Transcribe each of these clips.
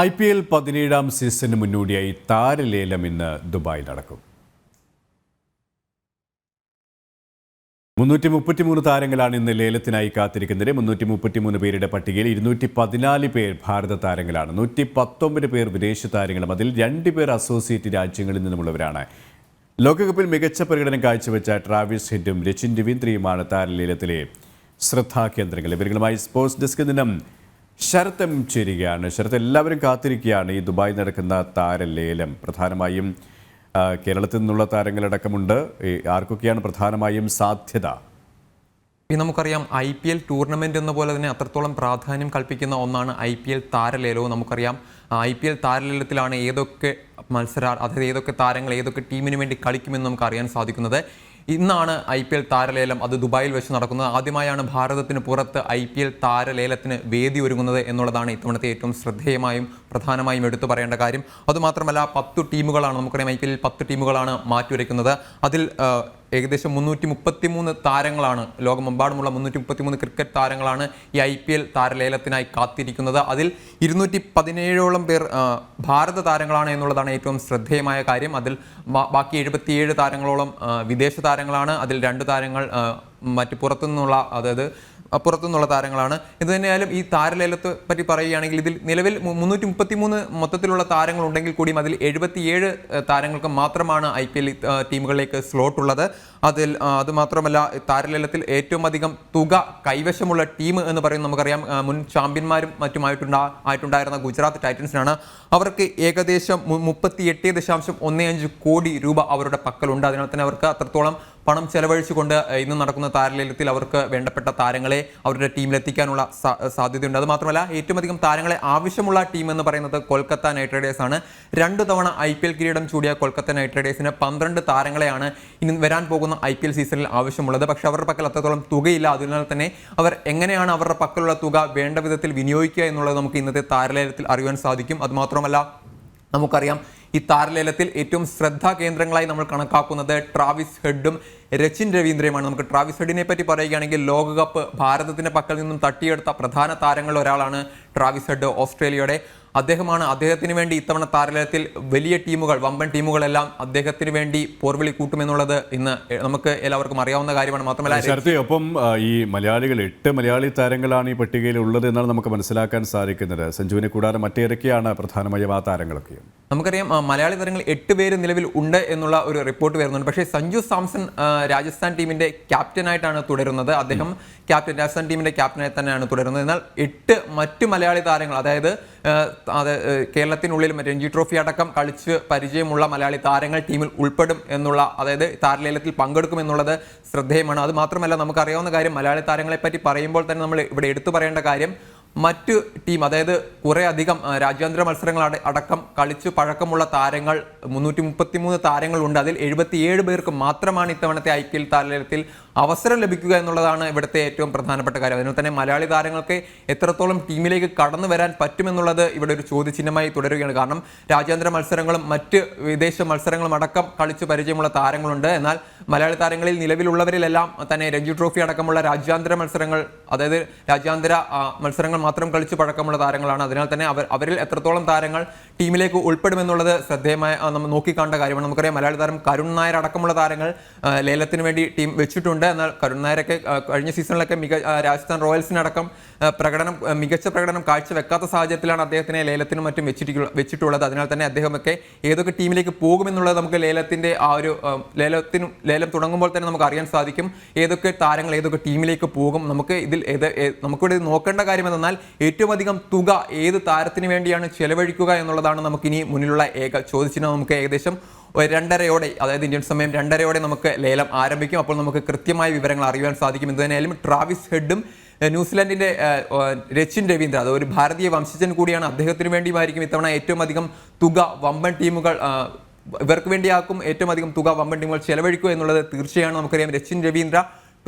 I P L പതിനേഴാം സീസണിന് മുന്നോടിയായി താരലേലം ഇന്ന് ദുബായിൽ നടക്കും. മുന്നൂറ്റി മുപ്പത്തിമൂന്ന് താരങ്ങളാണ് ഇന്ന് ലേലത്തിനായി കാത്തിരിക്കുന്നത്. മുന്നൂറ്റി മുപ്പത്തിമൂന്ന് പേരുടെ പട്ടികയിൽ ഇരുന്നൂറ്റി പതിനാല് പേർ ഭാരത താരങ്ങളാണ്. നൂറ്റി പത്തൊമ്പത് പേർ വിദേശ താരങ്ങളും. അതിൽ രണ്ട് പേർ അസോസിയേറ്റ് രാജ്യങ്ങളിൽ നിന്നുമുള്ളവരാണ്. ലോകകപ്പിൽ മികച്ച പ്രകടനം കാഴ്ചവെച്ച ട്രാവിസ് ഹെഡും രച്ചിൻ രവീന്ദ്രയുമാണ് താരലേലത്തിലെ ശ്രദ്ധാകേന്ദ്രങ്ങൾ ഇവരുമായി സ്പോർട്സ് ഡെസ്കിൽ നിന്നും ശരത്തും ചേരുകയാണ്. ശരത്ത് എല്ലാവരും കാത്തിരിക്കുകയാണ്. ഈ ദുബായ് നടക്കുന്ന താരലേലം. പ്രധാനമായും കേരളത്തിൽ നിന്നുള്ള താരങ്ങളടക്കമുണ്ട്. ആർക്കൊക്കെയാണ് പ്രധാനമായും സാധ്യത? ഈ നമുക്കറിയാം ഐ പി എൽ ടൂർണമെന്റ് എന്ന പോലെ തന്നെ അത്രത്തോളം പ്രാധാന്യം കൽപ്പിക്കുന്ന ഒന്നാണ് ഐ പി എൽ താരലേലവും. നമുക്കറിയാം ഐ പി എൽ താരലേലത്തിലാണ് ഏതൊക്കെ മത്സര അതായത് ഏതൊക്കെ താരങ്ങൾ ഏതൊക്കെ ടീമിന് വേണ്ടി കളിക്കുമെന്ന് നമുക്ക് അറിയാൻ സാധിക്കുന്നത്. ഇന്നാണ് ഐ പി എൽ താരലേലം അത് ദുബായിൽ വെച്ച് നടക്കുന്നത്. ആദ്യമായാണ് ഭാരതത്തിന് പുറത്ത് ഐ പി എൽ താരലേലത്തിന് വേദി ഒരുങ്ങുന്നത് എന്നുള്ളതാണ് ഇത്തവണത്തെ ഏറ്റവും ശ്രദ്ധേയമായും പ്രധാനമായും എടുത്തു പറയേണ്ട കാര്യം. അതുമാത്രമല്ല പത്ത് ടീമുകളാണ് നമുക്കറിയാം ഐ പി എല്ലിൽ പത്ത് ടീമുകളാണ് മാറ്റിവരയ്ക്കുന്നത് അതിൽ ഏകദേശം മുന്നൂറ്റി മുപ്പത്തി മൂന്ന് താരങ്ങളാണ് ലോകമെമ്പാടുമുള്ള മുന്നൂറ്റി മുപ്പത്തി മൂന്ന് ക്രിക്കറ്റ് താരങ്ങളാണ് ഈ ഐ പി എൽ താരലേലത്തിനായി കാത്തിരിക്കുന്നത്. അതിൽ ഇരുന്നൂറ്റി പതിനേഴോളം പേർ ഭാരത താരങ്ങളാണ് എന്നുള്ളതാണ് ഏറ്റവും ശ്രദ്ധേയമായ കാര്യം. അതിൽ ബാക്കി എഴുപത്തിയേഴ് താരങ്ങളോളം വിദേശ താരങ്ങളാണ്. അതിൽ രണ്ട് താരങ്ങൾ മറ്റു പുറത്തുനിന്നുള്ള അതായത് പുറത്തുനിന്നുള്ള താരങ്ങളാണ്. ഇത് തന്നെയായാലും ഈ താരലേലത്തെ പറ്റി പറയുകയാണെങ്കിൽ ഇതിൽ നിലവിൽ മുന്നൂറ്റി മുപ്പത്തിമൂന്ന് മൊത്തത്തിലുള്ള താരങ്ങൾ ഉണ്ടെങ്കിൽ കൂടിയും അതിൽ എഴുപത്തിയേഴ് താരങ്ങൾക്ക് മാത്രമാണ് ഐ പി എൽ ടീമുകളിലേക്ക് സ്ലോട്ട് ഉള്ളത് അതിൽ അതുമാത്രമല്ല താരലേലത്തിൽ ഏറ്റവും അധികം തുക കൈവശമുള്ള ടീം എന്ന് പറയുന്നത് നമുക്കറിയാം. മുൻ ചാമ്പ്യന്മാരും മറ്റുമായിട്ടുണ്ടാ ആയിട്ടുണ്ടായിരുന്ന ഗുജറാത്ത് ടൈറ്റൻസിനാണ്. അവർക്ക് ഏകദേശം മുപ്പത്തി എട്ട് ദശാംശം ഒന്ന് അഞ്ച് കോടി രൂപ അവരുടെ പക്കലുണ്ട്. അതിനാൽ തന്നെ അവർക്ക് അത്രത്തോളം പണം ചെലവഴിച്ചുകൊണ്ട് ഇന്ന് നടക്കുന്ന താരലേലത്തിൽ അവർക്ക് വേണ്ടപ്പെട്ട താരങ്ങളെ അവരുടെ ടീമിലെത്തിക്കാനുള്ള സാധ്യതയുണ്ട്. അതുമാത്രമല്ല ഏറ്റവും അധികം താരങ്ങളെ ആവശ്യമുള്ള ടീം എന്ന് പറയുന്നത് കൊൽക്കത്ത നൈറ്റ് റൈഡേഴ്സ് ആണ്. രണ്ട് തവണ ഐ പി എൽ കിരീടം ചൂടിയ കൊൽക്കത്ത നൈറ്റ് റൈഡേഴ്സിന് പന്ത്രണ്ട് താരങ്ങളെയാണ് ഇനി വരാൻ പോകുന്ന ഐ പി എൽ സീസണിൽ ആവശ്യമുള്ളത്. പക്ഷേ അവരുടെ പക്കൽ അത്രത്തോളം തുകയില്ല. അതിനാൽ തന്നെ അവർ എങ്ങനെയാണ് അവരുടെ പക്കലുള്ള തുക വേണ്ട വിധത്തിൽ വിനിയോഗിക്കുക എന്നുള്ളത് നമുക്ക് ഇന്നത്തെ താരലേലത്തിൽ അറിയുവാൻ സാധിക്കും. അതുമാത്രമല്ല നമുക്കറിയാം ഈ താരലേലത്തിൽ ഏറ്റവും ശ്രദ്ധാ കേന്ദ്രങ്ങളായി നമ്മൾ കണക്കാക്കുന്നത് ട്രാവിസ് ഹെഡും രച്ചിൻ രവീന്ദ്രയുമാണ്. നമുക്ക് ട്രാവിസ് ഹെഡിനെ പറ്റി പറയുകയാണെങ്കിൽ ലോകകപ്പ് ഭാരതത്തിന്റെ പക്കൽ നിന്നും തട്ടിയെടുത്ത പ്രധാന താരങ്ങളിൽ ഒരാളാണ് ട്രാവിസ് ഹെഡ് ഓസ്ട്രേലിയയുടെ. അദ്ദേഹമാണ് അദ്ദേഹത്തിന് വേണ്ടി ഇത്തവണ താരലയത്തിൽ വലിയ ടീമുകൾ വമ്പൻ ടീമുകളെല്ലാം അദ്ദേഹത്തിന് വേണ്ടി പോർവിളി കൂട്ടുമെന്നുള്ളത് ഇന്ന് നമുക്ക് എല്ലാവർക്കും അറിയാവുന്ന കാര്യമാണ്. മാത്രമല്ല ഒപ്പം ഈ മലയാളികൾ എട്ട് മലയാളി താരങ്ങളാണ് ഈ പട്ടികയിൽ ഉള്ളത് എന്നാണ് നമുക്ക് മനസ്സിലാക്കാൻ സാധിക്കുന്നത്. സഞ്ജുവിനെ കൂടാതെ മറ്റേതൊക്കെയാണ് പ്രധാനമായും ആ താരങ്ങളൊക്കെ? നമുക്കറിയാം മലയാളി താരങ്ങൾ എട്ട് പേര് നിലവിൽ ഉണ്ട് എന്നുള്ള ഒരു റിപ്പോർട്ട് വരുന്നുണ്ട്. പക്ഷേ സഞ്ജു സാംസൺ രാജസ്ഥാൻ ടീമിന്റെ ക്യാപ്റ്റനായിട്ടാണ് തുടരുന്നത്. അദ്ദേഹം ക്യാപ്റ്റൻ രാജസ്ഥാൻ ടീമിന്റെ ക്യാപ്റ്റനായി തന്നെയാണ് തുടരുന്നത്. എന്നാൽ എട്ട് മറ്റ് മലയാളി താരങ്ങൾ അതായത് അത് കേരളത്തിനുള്ളിൽ രഞ്ജി ട്രോഫി അടക്കം കളിച്ച് പരിചയമുള്ള മലയാളി താരങ്ങൾ ടീമിൽ ഉൾപ്പെടും എന്നുള്ള അതായത് താരലേലത്തിൽ പങ്കെടുക്കും എന്നുള്ളത് ശ്രദ്ധേയമാണ്. അത് മാത്രമല്ല നമുക്കറിയാവുന്ന കാര്യം മലയാളി താരങ്ങളെ പറ്റി പറയുമ്പോൾ തന്നെ നമ്മൾ ഇവിടെ എടുത്തു പറയേണ്ട കാര്യം മറ്റു ടീം അതായത് കുറേ അധികം രാജ്യാന്തര മത്സരങ്ങൾ അട- അടക്കം കളിച്ച് പഴക്കമുള്ള താരങ്ങൾ മുന്നൂറ്റി മുപ്പത്തിമൂന്ന് താരങ്ങളുണ്ട്. അതിൽ എഴുപത്തിയേഴ് പേർക്ക് മാത്രമാണ് ഇത്തവണത്തെ ഐ പി എൽ താരത്തിൽ അവസരം ലഭിക്കുക എന്നുള്ളതാണ് ഇവിടുത്തെ ഏറ്റവും പ്രധാനപ്പെട്ട കാര്യം. അതിനാൽ തന്നെ മലയാളി താരങ്ങൾക്ക് എത്രത്തോളം ടീമിലേക്ക് കടന്നു വരാൻ പറ്റുമെന്നുള്ളത് ഇവിടെ ഒരു ചോദ്യചിഹ്നമായി തുടരുകയാണ്. കാരണം രാജ്യാന്തര മത്സരങ്ങളും മറ്റ് വിദേശ മത്സരങ്ങളും അടക്കം കളിച്ച് പരിചയമുള്ള താരങ്ങളുണ്ട്. എന്നാൽ മലയാളി താരങ്ങളിൽ നിലവിലുള്ളവരിലെല്ലാം തന്നെ രഞ്ജി ട്രോഫി അടക്കമുള്ള രാജ്യാന്തര മത്സരങ്ങൾ അതായത് രാജ്യാന്തര മത്സരങ്ങൾ മാത്രം കളിച്ച് പഴക്കമുള്ള താരങ്ങളാണ്. അതിനാൽ തന്നെ അവർ അവരിൽ എത്രത്തോളം താരങ്ങൾ ടീമിലേക്ക് ഉൾപ്പെടുമെന്നുള്ളത് ശ്രദ്ധേയമായ നമ്മൾ നോക്കിക്കാണ്ട കാര്യമാണ്. നമുക്കറിയാം മലയാളി താരം കരുൺ നായർ അടക്കമുള്ള താരങ്ങൾ ലേലത്തിന് വേണ്ടി ടീം വെച്ചിട്ടുണ്ട്. എന്നാൽ കരുൺ നായരൊക്കെ കഴിഞ്ഞ സീസണിലൊക്കെ മിക രാജസ്ഥാൻ റോയൽസിനടക്കം പ്രകടനം മികച്ച പ്രകടനം കാഴ്ചവെക്കാത്ത സാഹചര്യത്തിലാണ് അദ്ദേഹത്തിനെ ലേലത്തിനും മറ്റും വെച്ചിട്ടുള്ള വെച്ചിട്ടുള്ളത്. അതിനാൽ തന്നെ അദ്ദേഹമൊക്കെ ഏതൊക്കെ ടീമിലേക്ക് പോകുമെന്നുള്ളത് നമുക്ക് ലേലത്തിന്റെ ആ ഒരു ലേലത്തിനും ലേലം തുടങ്ങുമ്പോൾ തന്നെ നമുക്ക് അറിയാൻ സാധിക്കും. ഏതൊക്കെ താരങ്ങൾ ഏതൊക്കെ ടീമിലേക്ക് പോകും. നമുക്ക് ഇതിൽ ഏത് നമുക്കിവിടെ നോക്കേണ്ട കാര്യം എന്നാൽ ഏറ്റവും അധികം തുക ഏത് താരത്തിന് വേണ്ടിയാണ് ചെലവഴിക്കുക എന്നുള്ളതാണ് നമുക്കിനി മുന്നിലുള്ള ഏക ചോദിച്ചിന് നമുക്ക് ഏകദേശം രണ്ടരയോടെ അതായത് ഇന്ത്യൻ സമയം രണ്ടരയോടെ നമുക്ക് ലേലം ആരംഭിക്കും. അപ്പോൾ നമുക്ക് കൃത്യമായ വിവരങ്ങൾ അറിയുവാൻ സാധിക്കും. എന്ത് തന്നെയായാലും ട്രാവിസ് ഹെഡും ന്യൂസിലാൻഡിന്റെ രച്ചിൻ രവീന്ദ്ര അത് ഒരു ഭാരതീയ വംശജൻ കൂടിയാണ്. അദ്ദേഹത്തിന് വേണ്ടിയുമായിരിക്കും ഇത്തവണ ഏറ്റവും അധികം തുക വമ്പൻ ടീമുകൾ ഇവർക്ക് വേണ്ടിയാക്കും ഏറ്റവും അധികം തുക വമ്പൻ ടീമുകൾ ചെലവഴിക്കുക എന്നുള്ളത് തീർച്ചയാണ്. നമുക്കറിയാം രച്ചിൻ രവീന്ദ്ര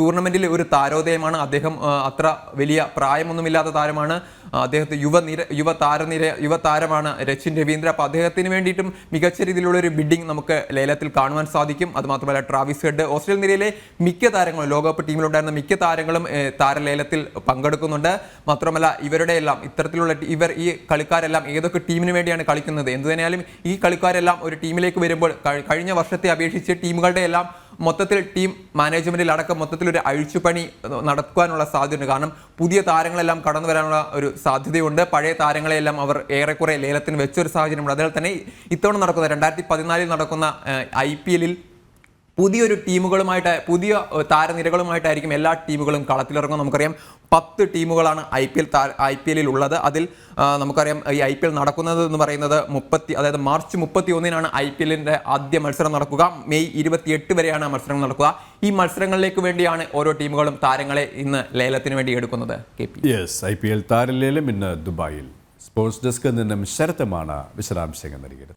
ടൂർണമെന്റിലെ ഒരു താരോദയമാണ്. അദ്ദേഹം അത്ര വലിയ പ്രായമൊന്നുമില്ലാത്ത താരമാണ്. അദ്ദേഹത്തെ യുവനിര യുവ താരനിര യുവ താരമാണ് രച്ചിൻ രവീന്ദ്ര. അപ്പോൾ അദ്ദേഹത്തിന് വേണ്ടിയിട്ടും മികച്ച രീതിയിലുള്ള ഒരു ബിഡിംഗ് നമുക്ക് ലേലത്തിൽ കാണുവാൻ സാധിക്കും. അതുമാത്രമല്ല ട്രാവിസ് ഹെഡ് ഓസ്ട്രേലിയൻ നിരയിലെ മിക്ക താരങ്ങളും ലോകകപ്പ് ടീമിലുണ്ടായിരുന്ന മിക്ക താരങ്ങളും താര താരലേലത്തിൽ പങ്കെടുക്കുന്നുണ്ട്. മാത്രമല്ല ഇവരുടെ എല്ലാം ഇത്തരത്തിലുള്ള ഇവർ ഈ കളിക്കാരെല്ലാം ഏതൊക്കെ ടീമിന് വേണ്ടിയാണ് കളിക്കുന്നത്? എന്തു തന്നെയാലും ഈ കളിക്കാരെല്ലാം ഒരു ടീമിലേക്ക് വരുമ്പോൾ കഴിഞ്ഞ വർഷത്തെ അപേക്ഷിച്ച് ടീമുകളുടെ എല്ലാം മൊത്തത്തിൽ ടീം മാനേജ്മെന്റിൽ അടക്കം മൊത്തത്തിൽ ഒരു അഴിച്ചുപണി നടക്കുവാനുള്ള സാധ്യതയുണ്ട്. കാരണം പുതിയ താരങ്ങളെല്ലാം കടന്നു വരാനുള്ള ഒരു സാധ്യതയുണ്ട്. പഴയ താരങ്ങളെല്ലാം അവർ ഏറെക്കുറെ ലേലത്തിന് വെച്ചൊരു സാഹചര്യമുണ്ട്. അതിനാൽ തന്നെ ഇത്തവണ നടക്കുന്ന രണ്ടായിരത്തി പതിനാലിൽ നടക്കുന്ന ഐ പി എല്ലിൽ പുതിയൊരു ടീമുകളുമായിട്ട് പുതിയ താരനിരകളുമായിട്ടായിരിക്കും എല്ലാ ടീമുകളും കളത്തിലിറങ്ങും നമുക്കറിയാം പത്ത് ടീമുകളാണ് I P L I P എല്ലിൽ ഉള്ളത്. അതിൽ നമുക്കറിയാം ഈ ഐ പി എൽ നടക്കുന്നത് എന്ന് പറയുന്നത് മുപ്പത്തി അതായത് മാർച്ച് മുപ്പത്തി ഒന്നിനാണ് ഐ പി എല്ലിന്റെ ആദ്യ മത്സരം നടക്കുക. മെയ് ഇരുപത്തിയെട്ട് വരെയാണ് മത്സരങ്ങൾ നടക്കുക. ഈ മത്സരങ്ങളിലേക്ക് വേണ്ടിയാണ് ഓരോ ടീമുകളും താരങ്ങളെ ഇന്ന് ലേലത്തിന് വേണ്ടി എടുക്കുന്നത്. K P. Yes I P L താരലേലം ഇന്ന് ദുബായിൽ. സ്പോർട്സ് ഡെസ്കിൽ നിന്നും ശരത്തമാണ് വിശദാംശങ്ങൾ നൽകിയത്.